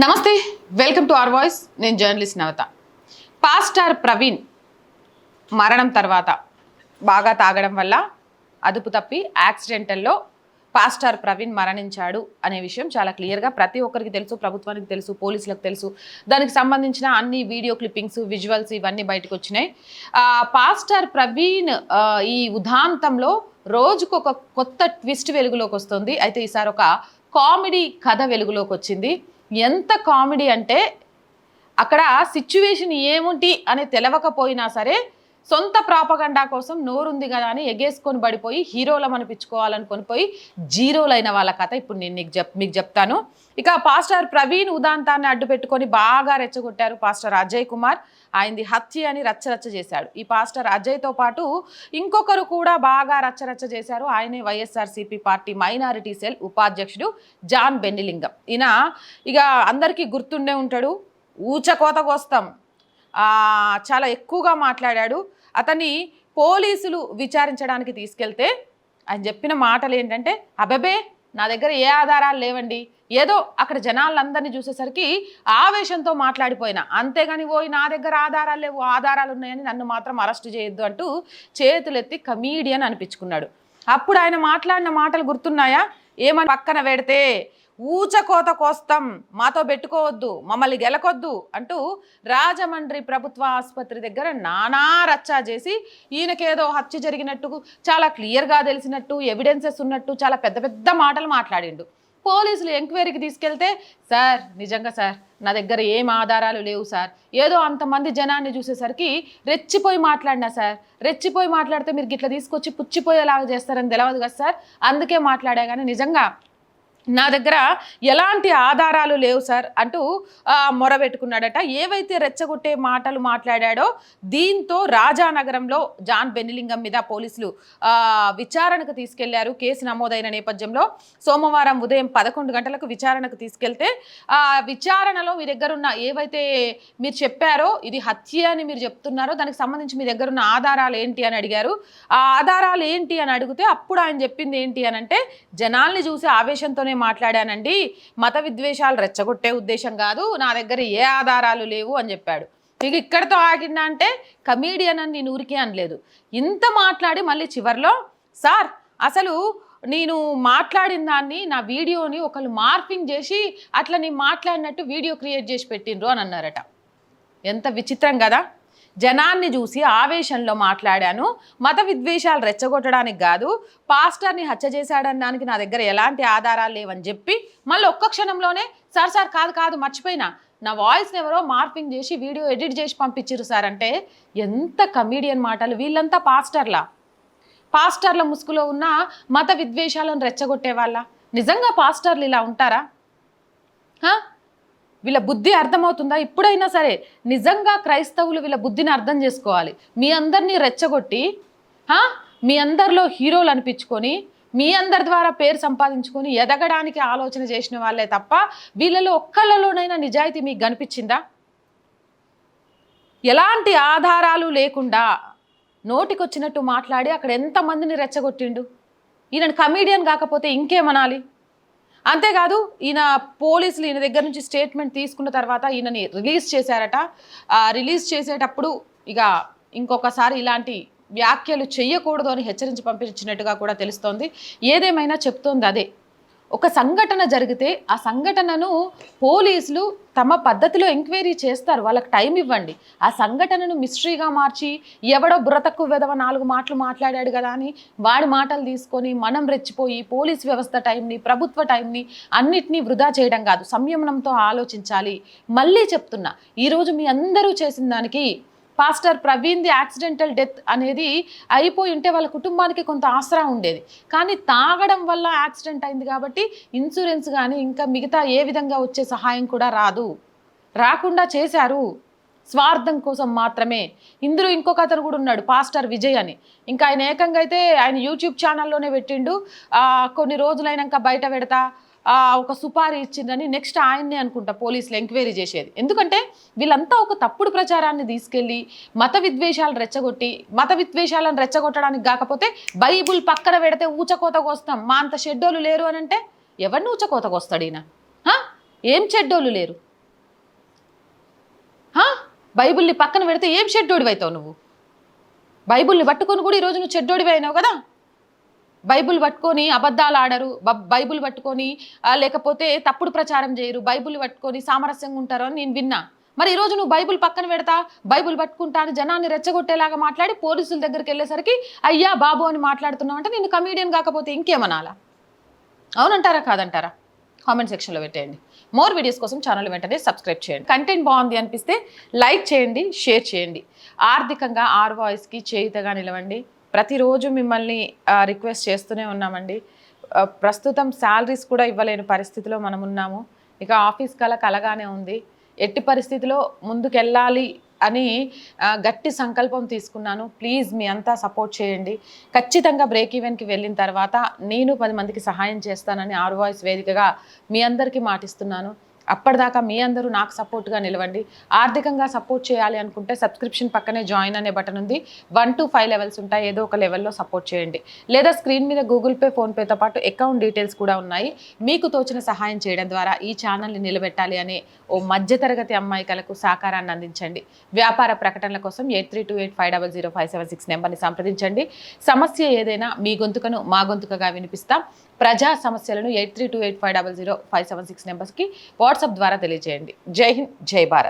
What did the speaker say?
నమస్తే welcome to our voice. నేను journalist నవత. Pastor Praveen మరణం తర్వాత బాగా తాగడం వల్ల అదుపు తప్పి యాక్సిడెంటల్లో పాస్టార్ ప్రవీణ్ మరణించాడు అనే విషయం చాలా క్లియర్గా ప్రతి ఒక్కరికి తెలుసు ప్రభుత్వానికి తెలుసు పోలీసులకు తెలుసు. దానికి సంబంధించిన అన్ని వీడియో క్లిప్పింగ్స్ విజువల్స్ ఇవన్నీ బయటకు వచ్చినాయి. పాస్టార్ ప్రవీణ్ ఈ ఉదాంతంలో రోజుకు ఒక కొత్త ట్విస్ట్ వెలుగులోకి వస్తుంది. అయితే ఈసారి ఒక కామెడీ కథ వెలుగులోకి వచ్చింది. ఎంత కామెడీ అంటే అక్కడ సిచ్యువేషన్ ఏముంటి అని తెలవకపోయినా సరే సొంత ప్రాపగండా కోసం నోరుంది కదా అని ఎగేసుకొని పడిపోయి హీరోలం అనిపించుకోవాలని కొనిపోయి జీరోలైన వాళ్ళ కథ ఇప్పుడు నేను నీకు చెప్ మీకు చెప్తాను. ఇక పాస్టర్ ప్రవీణ్ ఉదాంతాన్ని అడ్డు పెట్టుకొని బాగా రెచ్చగొట్టారు పాస్టర్ అజయ్ కుమార్. ఆయనది హత్య అని రచ్చరచ్చ చేశాడు. ఈ పాస్టర్ అజయ్తో పాటు ఇంకొకరు కూడా బాగా రచ్చరచ్చ చేశారు. ఆయనే వైఎస్ఆర్సీపీ పార్టీ మైనారిటీ సెల్ ఉపాధ్యక్షుడు జాన్ బెన్నిలింగం. ఈయన ఇక అందరికీ గుర్తుండే ఉంటాడు. ఊచకోత కోస్తాం చాలా ఎక్కువగా మాట్లాడాడు. అతన్ని పోలీసులు విచారించడానికి తీసుకెళ్తే ఆయన చెప్పిన మాటలు ఏంటంటే అబబే నా దగ్గర ఏ ఆధారాలు లేవండి. ఏదో అక్కడ జనాలందరినీ చూసేసరికి ఆవేశంతో మాట్లాడిపోయినా. అంతేగాని ఓ నా దగ్గర ఆధారాలు లేవు. ఆధారాలు ఉన్నాయని నన్ను మాత్రం అరెస్ట్ చేయొద్దు అంటూ చేతులెత్తి కమీడియన్ అనిపించుకున్నాడు. అప్పుడు ఆయన మాట్లాడిన మాటలు గుర్తున్నాయా? ఏమని పక్కన పెడితే ఊచకోత కోస్తాం మాతో పెట్టుకోవద్దు మమ్మల్ని గెలకొద్దు అంటూ రాజమండ్రి ప్రభుత్వ ఆసుపత్రి దగ్గర నానా రచ్చా చేసి ఈయనకేదో హత్య జరిగినట్టు చాలా క్లియర్గా తెలిసినట్టు ఎవిడెన్సెస్ ఉన్నట్టు చాలా పెద్ద పెద్ద మాటలు మాట్లాడిండు. పోలీసులు ఎంక్వైరీకి తీసుకెళ్తే సార్ నిజంగా సార్ నా దగ్గర ఏం ఆధారాలు లేవు సార్. ఏదో అంతమంది జనాన్ని చూసేసరికి రెచ్చిపోయి మాట్లాడినా సార్. రెచ్చిపోయి మాట్లాడితే మీరు గిట్ల తీసుకొచ్చి పుచ్చిపోయేలాగా చేస్తారని తెలియదు కదా సార్. అందుకే మాట్లాడా కానీ నిజంగా నా దగ్గర ఎలాంటి ఆధారాలు లేవు సార్ అంటూ మొరబెట్టుకున్నాడట ఏవైతే రెచ్చగొట్టే మాటలు మాట్లాడాడో దీంతో రాజానగరంలో జాన్ బెన్నిలింగం మీద పోలీసులు విచారణకు తీసుకెళ్ళారు కేసు నమోదైన నేపథ్యంలో. సోమవారం ఉదయం పదకొండు గంటలకు విచారణకు తీసుకెళ్తే ఆ విచారణలో మీ దగ్గర ఉన్న ఏవైతే మీరు చెప్పారో ఇది హత్య అని మీరు చెప్తున్నారో దానికి సంబంధించి మీ దగ్గర ఉన్న ఆధారాలు ఏంటి అని అడిగారు. ఆ ఆధారాలు ఏంటి అని అడిగితే అప్పుడు ఆయన చెప్పింది ఏంటి అని అంటే జనాల్ని చూసి ఆవేశంతోనే మాట్లాడానండి. మత విద్వేషాలు రెచ్చగొట్టే ఉద్దేశం కాదు. నా దగ్గర ఏ ఆధారాలు లేవు అని చెప్పాడు. ఇక ఇక్కడతో ఆగిందా అంటే కమీడియన్ అని నేను ఊరికే అనలేదు. ఇంత మాట్లాడి మళ్ళీ చివర్లో సార్ అసలు నేను మాట్లాడిన దాన్ని నా వీడియోని ఒకళ్ళు మార్పింగ్ చేసి అట్లా నేను మాట్లాడినట్టు వీడియో క్రియేట్ చేసి పెట్టిండ్రు అని అన్నారట. ఎంత విచిత్రం కదా! జనాన్ని చూసి ఆవేశంలో మాట్లాడాను. మత విద్వేషాలు రెచ్చగొట్టడానికి కాదు పాస్టర్ని హత్య చేశాడనడానికి నా దగ్గర ఎలాంటి ఆధారాలు లేవని చెప్పి మళ్ళీ ఒక్క క్షణంలోనే సార్ సార్ కాదు కాదు మర్చిపోయినా. నా వాయిస్ని ఎవరో మార్పింగ్ చేసి వీడియో ఎడిట్ చేసి పంపించారు సార్ అంటే ఎంత కమీడియన్ మాటలు. వీళ్ళంతా పాస్టర్లా? పాస్టర్ల ముసుగులో ఉన్న మత విద్వేషాలను రెచ్చగొట్టే వాళ్ళ నిజంగా పాస్టర్లు ఇలా ఉంటారా? వీళ్ళ బుద్ధి అర్థమవుతుందా? ఇప్పుడైనా సరే నిజంగా క్రైస్తవులు వీళ్ళ బుద్ధిని అర్థం చేసుకోవాలి. మీ అందరినీ రెచ్చగొట్టి మీ అందరిలో హీరోలు అనిపించుకొని మీ అందరి ద్వారా పేరు సంపాదించుకొని ఎదగడానికి ఆలోచన చేసిన వాళ్ళే తప్ప వీళ్ళలో ఒక్కళ్ళలోనైనా నిజాయితీ మీకు కనిపించిందా? ఎలాంటి ఆధారాలు లేకుండా నోటికొచ్చినట్టు మాట్లాడి అక్కడ ఎంతమందిని రెచ్చగొట్టిండు? ఈయన కమీడియన్ కాకపోతే ఇంకేమనాలి? అంతేకాదు ఈయన పోలీసులు ఈయన దగ్గర నుంచి స్టేట్మెంట్ తీసుకున్న తర్వాత ఈయనని రిలీజ్ చేశారట. రిలీజ్ చేసేటప్పుడు ఇక ఇంకొకసారి ఇలాంటి వ్యాఖ్యలు చేయకూడదు అని హెచ్చరించి పంపించినట్టుగా కూడా తెలుస్తోంది. ఏదేమైనా చెప్తోంది అదే. ఒక సంఘటన జరిగితే ఆ సంఘటనను పోలీసులు తమ పద్ధతిలో ఎంక్వైరీ చేస్తారు. వాళ్ళకి టైం ఇవ్వండి. ఆ సంఘటనను మిస్టరీగా మార్చి ఎవడో బుర్రతక్కు విధవ నాలుగు మాటలు మాట్లాడాడు కదా అని వాడి మాటలు తీసుకొని మనం రెచ్చిపోయి పోలీస్ వ్యవస్థ టైంని ప్రభుత్వ టైంని అన్నిటినీ వృధా చేయడం కాదు. సంయమనంతో ఆలోచించాలి. మళ్ళీ చెప్తున్నా ఈరోజు మీ అందరూ చేసిన దానికి పాస్టర్ ప్రవీణ్ది యాక్సిడెంటల్ డెత్ అనేది అయిపోయి ఉంటే వాళ్ళ కుటుంబానికి కొంత ఆసరా ఉండేది. కానీ తాగడం వల్ల యాక్సిడెంట్ అయింది కాబట్టి ఇన్సూరెన్స్ కానీ ఇంకా మిగతా ఏ విధంగా వచ్చే సహాయం కూడా రాదు. రాకుండా చేశారు. స్వార్థం కోసం మాత్రమే. ఇందులో ఇంకొక అతను కూడా ఉన్నాడు పాస్టర్ విజయ్ అని. ఇంకా ఆయన ఏకంగా అయితే ఆయన యూట్యూబ్ ఛానల్లోనే పెట్టిండు. కొన్ని రోజులైనాక బయట పెడతా ఒక సుపారీ ఇచ్చిందని నెక్స్ట్ ఆయన్నే అనుకుంటా పోలీసులు ఎంక్వైరీ చేసేది. ఎందుకంటే వీళ్ళంతా ఒక తప్పుడు ప్రచారాన్ని తీసుకెళ్ళి మత విద్వేషాలు రెచ్చగొట్టి మత విద్వేషాలను రెచ్చగొట్టడానికి కాకపోతే బైబుల్ పక్కన పెడితే ఊచకోతకు వస్తాం మా అంత షెడ్డోలు లేరు అని అంటే ఎవరిని ఊచకోతకు వస్తాడు ఈయన? హా? ఏం చెడ్డోళ్ళు లేరు? బైబుల్ని బైబిల్ని పక్కన పెడితే ఏం చెడ్డోడివి నువ్వు? బైబిల్ని పట్టుకొని కూడా ఈరోజు నువ్వు చెడ్డోడివి అయినావు కదా? బైబిల్ పట్టుకొని అబద్ధాలు ఆడరు బ- బైబిల్ పట్టుకొని లేకపోతే తప్పుడు ప్రచారం చేయరు బైబిల్ పట్టుకొని సామరస్యంగా ఉంటారు అని నేను విన్నా. మరి ఈరోజు నువ్వు బైబిల్ పక్కన పెడతా బైబిల్ పట్టుకుంటా అని జనాన్ని రెచ్చగొట్టేలాగా మాట్లాడి పోలీసుల దగ్గరికి వెళ్ళేసరికి అయ్యా బాబు అని మాట్లాడుతున్నావు అంటే నేను కమీడియన్ కాకపోతే ఇంకేమనాలా? అవునంటారా కాదంటారా? కామెంట్ సెక్షన్లో పెట్టేయండి. మోర్ వీడియోస్ కోసం ఛానల్ వెంటనే సబ్స్క్రైబ్ చేయండి. కంటెంట్ బాగుంది అనిపిస్తే లైక్ చేయండి షేర్ చేయండి. ఆర్థికంగా ఆర్ వాయిస్కి చేయుతగా నిలవండి. ప్రతిరోజు మిమ్మల్ని రిక్వెస్ట్ చేస్తూనే ఉన్నామండి. ప్రస్తుతం శాలరీస్ కూడా ఇవ్వలేని పరిస్థితిలో మనం ఉన్నాము ఇక ఆఫీస్ కల కలగానే ఉంది. ఎట్టి పరిస్థితిలో ముందుకెళ్ళాలి అని గట్టి సంకల్పం తీసుకున్నాను. ప్లీజ్ మీ అంతా సపోర్ట్ చేయండి. ఖచ్చితంగా బ్రేక్ ఈవెన్కి వెళ్ళిన తర్వాత నేను పది మందికి సహాయం చేస్తానని ఆరు వాయిస్ వేదికగా మీ అందరికీ మాటిస్తున్నాను. అప్పటిదాకా మీ అందరూ నాకు సపోర్ట్గా నిలవండి. ఆర్థికంగా సపోర్ట్ చేయాలి అనుకుంటే సబ్స్క్రిప్షన్ పక్కనే జాయిన్ అనే బటన్ ఉంది. వన్ టు ఫైవ్ లెవెల్స్ ఉంటాయి. ఏదో ఒక లెవెల్లో సపోర్ట్ చేయండి. లేదా స్క్రీన్ మీద గూగుల్ పే ఫోన్పేతో పాటు అకౌంట్ డీటెయిల్స్ కూడా ఉన్నాయి. మీకు తోచిన సహాయం చేయడం ద్వారా ఈ ఛానల్ని నిలబెట్టాలి అనే ఓ మధ్యతరగతి అమ్మాయికలకు సహకారాన్ని అందించండి. వ్యాపార ప్రకటనల కోసం eight three two eight five double zero five seven six నెంబర్ని సంప్రదించండి. సమస్య ఏదైనా మీ గొంతుకను మా గొంతుకగా వినిపిస్తాం. ప్రజా సమస్యలను eight three two eight five double zero five seven six నెంబర్స్కి వాట్సాప్ ద్వారా తెలియజేయండి. జై హింద్ జై భారత్.